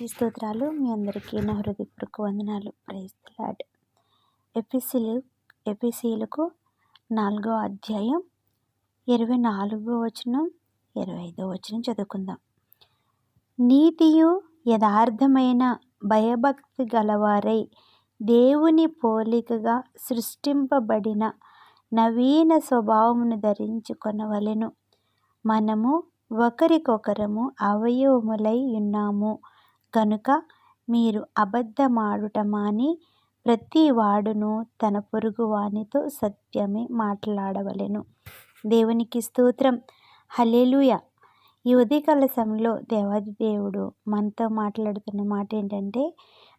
దేవునికి స్తోత్రాలు. మీ అందరికీ నా హృదయపూర్వక వందనాలు. ప్రైజ్ ఎపిసిలు ఎఫ్ఎస్సీలకు నాలుగో అధ్యాయం ఇరవై నాలుగో వచనం ఇరవై ఐదో వచనం చదువుకుందాం. నీతియు యథార్థమైన భయభక్తి గలవారై దేవుని పోలికగా సృష్టింపబడిన నవీన స్వభావమును ధరించుకొనవలెను. మనము ఒకరికొకరము అవయవములై ఉన్నాము. కనుక మీరు అబద్ధమాడుట మాని ప్రతి వాడును తన పొరుగు వానితో సత్యమే మాట్లాడవలెను. దేవునికి స్తోత్రం. హలేలుయ ఈ ఉదయకాల సమయంలో దేవాది దేవుడు మనతో మాట్లాడుతున్న మాట ఏంటంటే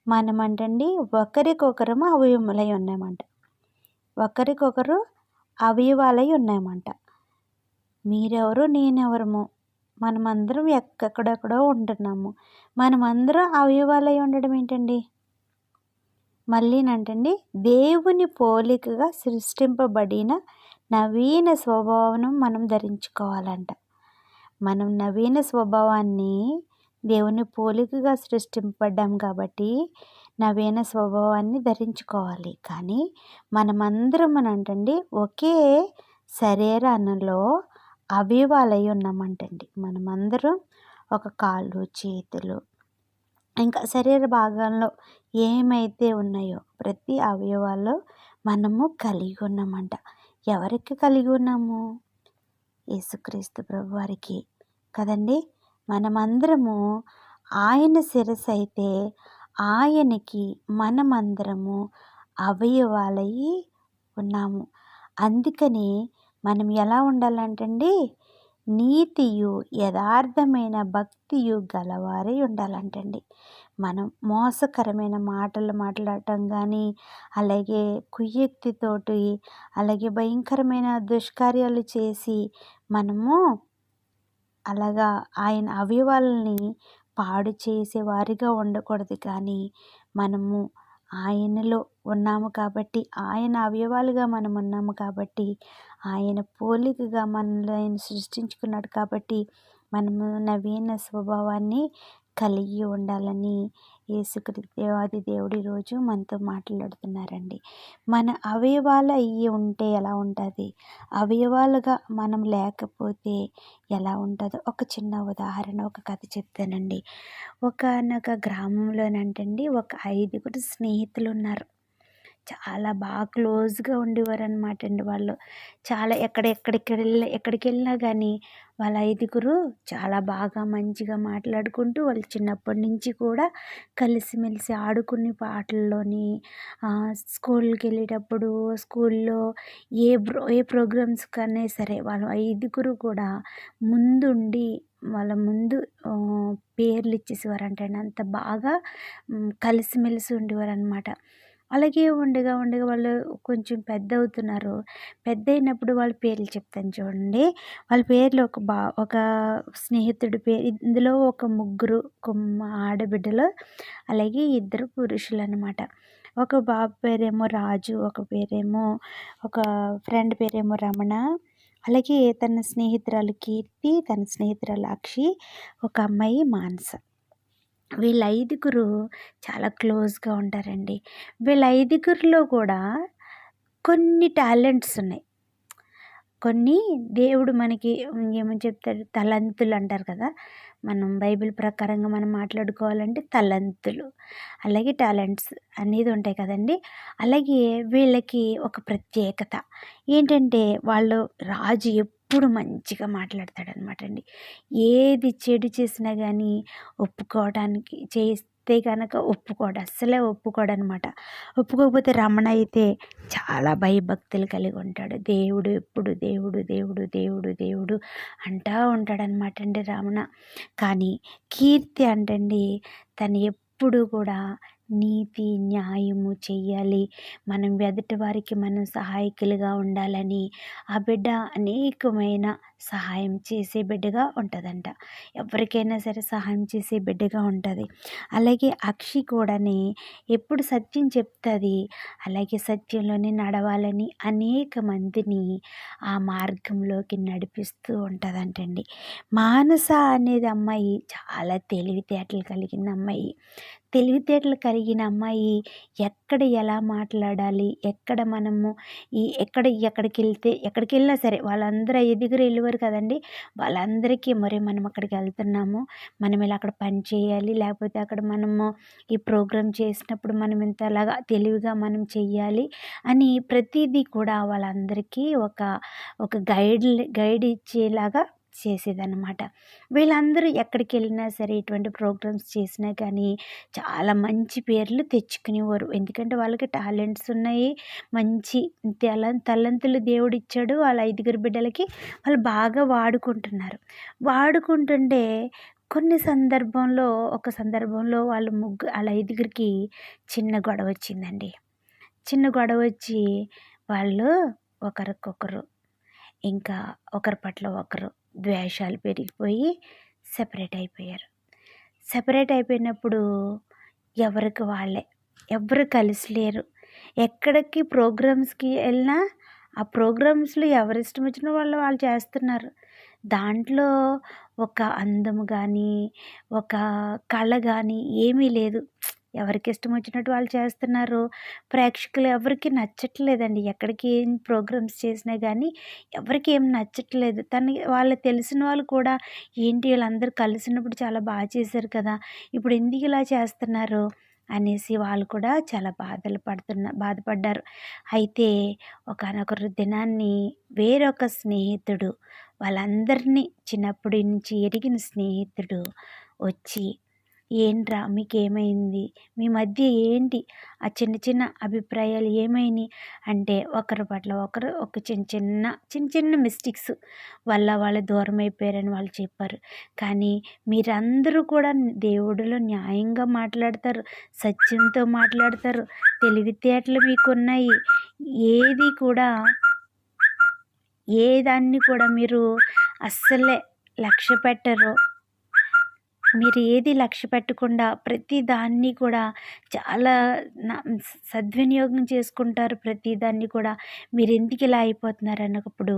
మనమంటండి ఒకరికొకరము అవయవములై ఉన్నామంట ఒకరికొకరు అవయవాలై ఉన్నామంట మీరెవరు నేనెవరము? మనమందరం ఎక్కడెక్కడో ఉంటున్నాము. మనమందరం అవయవాలై ఉండడం ఏంటండి? మళ్ళీనంటండి దేవుని పోలికగా సృష్టింపబడిన నవీన స్వభావం మనం ధరించుకోవాలంట. మనం నవీన స్వభావాన్ని దేవుని పోలికగా సృష్టింపడ్డాం కాబట్టి నవీన స్వభావాన్ని ధరించుకోవాలి. కానీ మనమందరం అంటండి ఒకే శరీరాలలో అవయవాలై ఉన్నామంటండి మనమందరం ఒక కాళ్ళు చేతులు ఇంకా శరీర భాగాల్లో ఏమైతే ఉన్నాయో ప్రతి అవయవాల్లో మనము కలిగి ఉన్నామంట ఎవరికి కలిగి ఉన్నాము యేసుక్రీస్తు ప్రభు వారికి కదండి. మనమందరము ఆయన శిరస్సు అయితే ఆయనకి మనమందరము అవయవాలయ్యి ఉన్నాము. అందుకని మనం ఎలా ఉండాలంటండి? నీతియు యథార్థమైన భక్తియు గలవారై ఉండాలంటండి. మనం మోసకరమైన మాటలు మాట్లాడటం కానీ అలాగే కుయ్యెత్తితోటి అలాగే భయంకరమైన దుష్కార్యాలు చేసి మనము అలాగా ఆయన అవయవాలని పాడు చేసే వారిగా ఉండకూడదు కానీ మనము ఆయనలో ఉన్నాము కాబట్టి ఆయన అవయవాలుగా మనం ఉన్నాము కాబట్టి ఆయన పోలికగా మనల్ని ఆయన సృష్టించుకున్నాడు కాబట్టి మనము నవీన స్వభావాన్ని కలిగి ఉండాలని యేసుక్రీస్తు దేవుడు ఈరోజు మనతో మాట్లాడుతున్నారండి. మన అవయవాలు అయ్యి ఉంటే ఎలా ఉంటుంది? అవయవాలుగా మనం లేకపోతే ఎలా ఉంటుందో? ఒక చిన్న ఉదాహరణ ఒక కథ చెప్తానండి. ఒకనొక గ్రామంలోనంటండి ఒక ఐదుగురు స్నేహితులు ఉన్నారు చాలా బాగా క్లోజ్గా ఉండేవారు అనమాట అండి వాళ్ళు. చాలా ఎక్కడ ఎక్కడికి వెళ్ళి ఎక్కడికి వెళ్ళినా కానీ వాళ్ళ ఐదుగురు చాలా బాగా మంచిగా మాట్లాడుకుంటూ వాళ్ళు చిన్నప్పటి నుంచి కూడా కలిసిమెలిసి ఆడుకునే పాటల్లోని స్కూల్కి వెళ్ళేటప్పుడు స్కూల్లో ఏ ప్రో ఏ ప్రోగ్రామ్స్ కన్నా సరే వాళ్ళు ఐదుగురు కూడా ముందుండి వాళ్ళ ముందు పేర్లు ఇచ్చేసేవారంటే అంత బాగా కలిసిమెలిసి ఉండేవారు అనమాట అలాగే ఉండగా ఉండగా వాళ్ళు కొంచెం పెద్ద అవుతున్నారు పెద్ద అయినప్పుడు వాళ్ళ పేర్లు చెప్తాను చూడండి. వాళ్ళ పేర్లు ఒక బా ఒక స్నేహితుడి పేరు ఇందులో ఒక ముగ్గురు కొమ్మ ఆడబిడ్డలు అలాగే ఇద్దరు పురుషులు అనమాట ఒక బాబు పేరేమో రాజు ఒక పేరేమో ఒక ఫ్రెండ్ పేరేమో రమణ అలాగే తన స్నేహితురాలు కీర్తి తన స్నేహితురాలు అక్షి ఒక అమ్మాయి మానస. వీళ్ళ ఐదుగురు చాలా క్లోజ్గా ఉంటారండి. వీళ్ళ ఐదుగురిలో కూడా కొన్ని టాలెంట్స్ ఉన్నాయి. కొన్ని దేవుడు మనకి ఏమని చెప్తాడు? తలంతులు అంటారు కదా? మనం బైబిల్ ప్రకారంగా మనం మాట్లాడుకోవాలంటే తలంతులు. అలాగే టాలెంట్స్ అనేది ఉంటాయి కదండి. అలాగే వీళ్ళకి ఒక ప్రత్యేకత. ఏంటంటే వాళ్ళు రాజు ఎప్పుడు మంచిగా మాట్లాడతాడనమాట అండి ఏది చెడు చేసినా కానీ ఒప్పుకోవడానికి చేస్తే కనుక ఒప్పుకోడు. అస్సలే ఒప్పుకోడు అనమాట ఒప్పుకోకపోతే రమణ అయితే చాలా భయభక్తులు కలిగి ఉంటాడు దేవుడు ఎప్పుడు దేవుడు దేవుడు దేవుడు దేవుడు అంటా ఉంటాడనమాట అండి రమణ. కానీ కీర్తి అంటండి తను ఎప్పుడు కూడా నీతి న్యాయము చెయ్యాలి. మనం ఎదుటి వారికి మనం సహాయకులుగా ఉండాలని ఆ బిడ్డ అనేకమైన సహాయం చేసే బిడ్డగా ఉంటుందంట. ఎవరికైనా సరే సహాయం చేసే బిడ్డగా ఉంటుంది. అలాగే అక్షి కూడానే ఎప్పుడు సత్యం చెప్తుంది. అలాగే సత్యంలోనే నడవాలని అనేక మందిని ఆ మార్గంలోకి నడిపిస్తూ ఉంటుందంటండి. మానస అనేది అమ్మాయి చాలా తెలివితేటలు కలిగిన అమ్మాయి. తెలివితేటలు కలిగిన అమ్మాయి ఎక్కడ ఎలా మాట్లాడాలి? ఎక్కడ మనము ఈ ఎక్కడ ఎక్కడికి వెళ్తే ఎక్కడికి వెళ్ళినా సరే వాళ్ళందరూ ఎదుగురు వెళ్ళేవారు కదండి. వాళ్ళందరికీ మరి మనం అక్కడికి వెళ్తున్నాము. మనం ఇలా అక్కడ పని చేయాలి. లేకపోతే అక్కడ మనము ఈ ప్రోగ్రామ్ చేసినప్పుడు మనం ఇంతలాగా తెలివిగా మనం చెయ్యాలి అని ప్రతిదీ కూడా వాళ్ళందరికీ ఒక ఒక గైడ్ గైడ్ ఇచ్చేలాగా చేసేదన్నమాట. వీళ్ళందరూ ఎక్కడికి వెళ్ళినా సరే ఇటువంటి ప్రోగ్రామ్స్ చేసినా కానీ చాలా మంచి పేర్లు తెచ్చుకునేవారు. ఎందుకంటే వాళ్ళకి టాలెంట్స్ ఉన్నాయి. మంచి తల తల్లంతులు దేవుడు ఇచ్చాడు. వాళ్ళ ఐదుగురు బిడ్డలకి వాళ్ళు బాగా వాడుకుంటున్నారు. వాడుకుంటుంటే కొన్ని సందర్భంలో ఒక సందర్భంలో వాళ్ళు ముగ్గు వాళ్ళ ఐదుగురికి చిన్న గొడవ వచ్చిందండి. చిన్న గొడవ వచ్చి వాళ్ళు ఒకరికొకరు ఇంకా ఒకరి పట్ల ఒకరు ద్వేషాలు పెరిగిపోయి సెపరేట్ అయిపోయారు. సెపరేట్ అయిపోయినప్పుడు ఎవరికి వాళ్ళే? ఎవరు కలిసి లేరు? ఎక్కడికి ప్రోగ్రామ్స్కి వెళ్ళినా ఆ ప్రోగ్రామ్స్లో ఎవరి ఇష్టం వచ్చిన వాళ్ళు వాళ్ళు చేస్తున్నారు. దాంట్లో ఒక అందం కానీ ఒక కళ కానీ ఏమీ లేదు. ఎవరికి ఇష్టం వచ్చినట్టు వాళ్ళు చేస్తున్నారు. ప్రేక్షకులు ఎవరికి నచ్చట్లేదండి. ఎక్కడికి ఏం ప్రోగ్రామ్స్ చేసినా కానీ ఎవరికి ఏం నచ్చట్లేదు. తన వాళ్ళు తెలిసిన వాళ్ళు కూడా ఏంటి వీళ్ళందరూ కలిసినప్పుడు చాలా బాగా చేశారు కదా ఇప్పుడు ఎందుకు ఇలా చేస్తున్నారు అనేసి వాళ్ళు కూడా చాలా బాధలు పడుతున్న బాధపడ్డారు. అయితే ఒకనొక దినాన్ని వేరొక స్నేహితుడు వాళ్ళందరినీ చిన్నప్పటి నుంచి ఎరిగిన స్నేహితుడు వచ్చి ఏంట్రా మీకేమైంది? మీ మధ్య ఏంటి? ఆ చిన్న చిన్న అభిప్రాయాలు ఏమైనాయి? అంటే ఒకరి పట్ల ఒకరు ఒక చిన్న చిన్న చిన్న చిన్న మిస్టేక్స్ వల్ల వాళ్ళు దూరం అయిపోయారని వాళ్ళు చెప్పారు. కానీ మీరందరూ కూడా దేవుడిలో న్యాయంగా మాట్లాడతారు సత్యంతో మాట్లాడతారు తెలివితేటలు మీకున్నాయి. ఏది కూడా ఏ దాన్ని కూడా మీరు అస్సలే లక్ష్య పెట్టరు మీరు ఏది లక్ష్య పెట్టకుండా ప్రతి దాన్ని కూడా చాలా సద్వినియోగం చేసుకుంటారు. ప్రతి దాన్ని కూడా మీరు ఎందుకు ఇలా అయిపోతున్నారు అన్నప్పుడు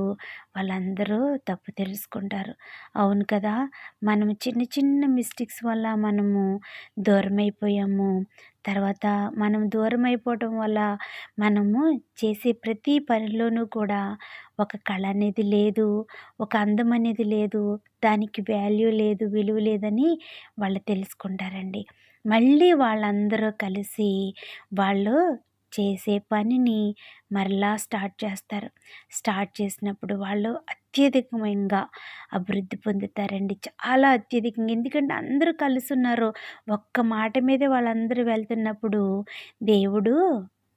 వాళ్ళందరూ తప్పు తెలుసుకుంటారు. అవును కదా! మనం చిన్న చిన్న మిస్టేక్స్ వల్ల మనము దూరం అయిపోయాము తర్వాత మనం దూరం అయిపోవటం వల్ల మనము చేసే ప్రతి పనిలోనూ కూడా ఒక కళ అనేది లేదు ఒక అందం అనేది లేదు దానికి వాల్యూ లేదు విలువ లేదని వాళ్ళు తెలుసుకుంటారండి. మళ్ళీ వాళ్ళందరూ కలిసి వాళ్ళు చేసే పనిని మరలా స్టార్ట్ చేస్తారు. స్టార్ట్ చేసినప్పుడు వాళ్ళు అత్యధికంగా అభివృద్ధి పొందుతారండి. చాలా అత్యధికంగా. ఎందుకంటే అందరూ కలిసి ఉన్నారు ఒక్క మాట మీదే వాళ్ళందరూ వెళ్తున్నప్పుడు దేవుడు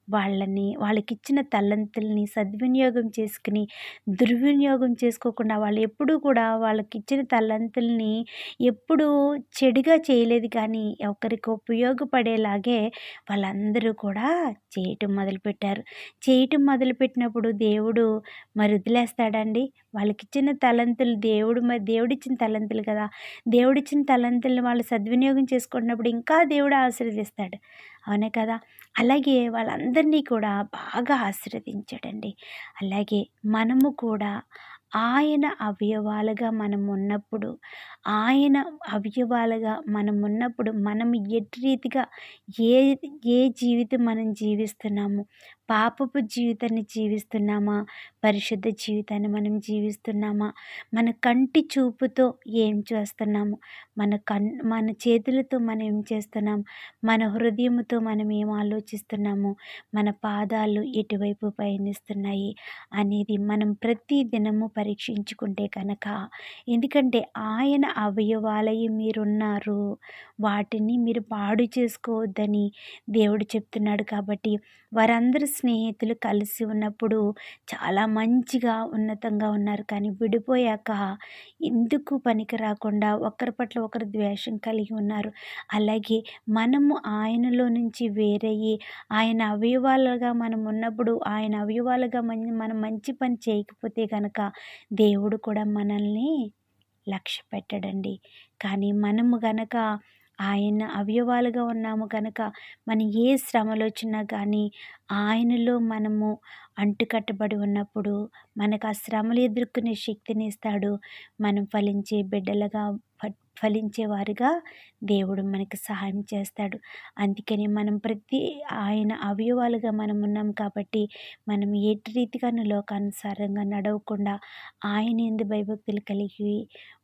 వాళ్ళని వాళ్ళకిచ్చిన తలంతుల్ని సద్వినియోగం చేసుకుని దుర్వినియోగం చేసుకోకుండా వాళ్ళు ఎప్పుడూ కూడా వాళ్ళకిచ్చిన తల్లంతుల్ని ఎప్పుడూ చెడుగా చేయలేదు. కానీ ఒకరికి ఉపయోగపడేలాగే వాళ్ళందరూ కూడా చేయటం మొదలుపెట్టారు. చేయటం మొదలుపెట్టినప్పుడు దేవుడు మరి వదిలేస్తాడండి వాళ్ళకిచ్చిన తలంతులు దేవుడు మరి దేవుడిచ్చిన తలంతులు కదా. దేవుడిచ్చిన తలంతుల్ని వాళ్ళు సద్వినియోగం చేసుకున్నప్పుడు ఇంకా దేవుడు ఆశీర్వదిస్తాడు. అవునా కదా? అలాగే వాళ్ళందరినీ కూడా బాగా ఆశీర్వదించాడండి. అలాగే మనము కూడా ఆయన అవయవాలుగా మనం ఉన్నప్పుడు ఆయన అవయవాలుగా మనం ఉన్నప్పుడు మనం ఎట్టి రీతిగా ఏ ఏ జీవితం మనం జీవిస్తున్నాము పాపపు జీవితాన్ని జీవిస్తున్నామా? పరిశుద్ధ జీవితాన్ని మనం జీవిస్తున్నామా? మన కంటి చూపుతో ఏం చేస్తున్నాము? మన కన్ మన చేతులతో మనం ఏం చేస్తున్నాం మన హృదయంతో మనం ఏం ఆలోచిస్తున్నాము? మన పాదాలు ఎటువైపు పయనిస్తున్నాయి? అనేది మనం ప్రతి దినము పరీక్షించుకుంటే కనుక ఎందుకంటే ఆయన అవయవాలయం మీరున్నారు. వాటిని మీరు పాడు చేసుకోవద్దని దేవుడు చెప్తున్నాడు కాబట్టి వారందరూ స్నేహితులు కలిసి ఉన్నప్పుడు చాలా మంచిగా ఉన్నతంగా ఉన్నారు. కానీ విడిపోయాక ఎందుకు పనికి రాకుండా ఒకరి పట్ల ఒకరు ద్వేషం కలిగి ఉన్నారు. అలాగే మనము ఆయనలో నుంచి వేరయ్యి ఆయన అవయవాలుగా మనం ఉన్నప్పుడు ఆయన అవయవాలుగా మనం మంచి పని చేయకపోతే కనుక దేవుడు కూడా మనల్ని లక్ష్య పెట్టడండి కానీ మనము గనక ఆయన అవయవాలుగా ఉన్నాము కనుక మన ఏ శ్రమలు వచ్చినా కానీ ఆయనలో మనము అంటుకట్టబడి ఉన్నప్పుడు మనకు ఆ శ్రమలు ఎదుర్కొనే శక్తిని ఇస్తాడు. మనం ఫలించే బిడ్డలుగా ఫలించేవారుగా దేవుడు మనకి సహాయం చేస్తాడు. అందుకని మనం ప్రతి ఆయన అవయవాలుగా మనం ఉన్నాం కాబట్టి మనం ఎటు రీతిగాను లోకానుసారంగా నడవకుండా ఆయన ఎందు భయభక్తులు కలిగి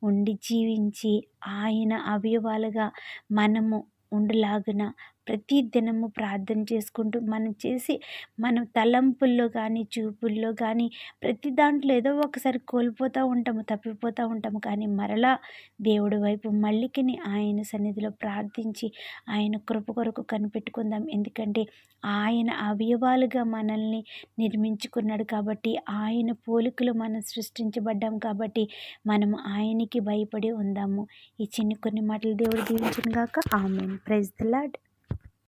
ఉండి జీవించి ఆయన అవయవాలుగా మనము ఉండలాగున ప్రతి దినము ప్రార్థన చేసుకుంటూ మనం చేసి మనం తలంపుల్లో కానీ చూపుల్లో కానీ ప్రతి దాంట్లో ఏదో ఒకసారి కోల్పోతూ ఉంటాము తప్పిపోతూ ఉంటాము. కానీ మరలా దేవుడి వైపు మళ్ళీకిని ఆయన సన్నిధిలో ప్రార్థించి ఆయన కృప కొరకు కనిపెట్టుకుందాం. ఎందుకంటే ఆయన అవయవాలుగా మనల్ని నిర్మించుకున్నాడు కాబట్టి ఆయన పోలికలు మనం సృష్టించబడ్డాం కాబట్టి మనం ఆయనకి భయపడి ఉందాము. ఈ చిన్న కొన్ని మాటలు దేవుడు దీవించిన గాక. ఆమె ప్రైజ్ ద లాడ్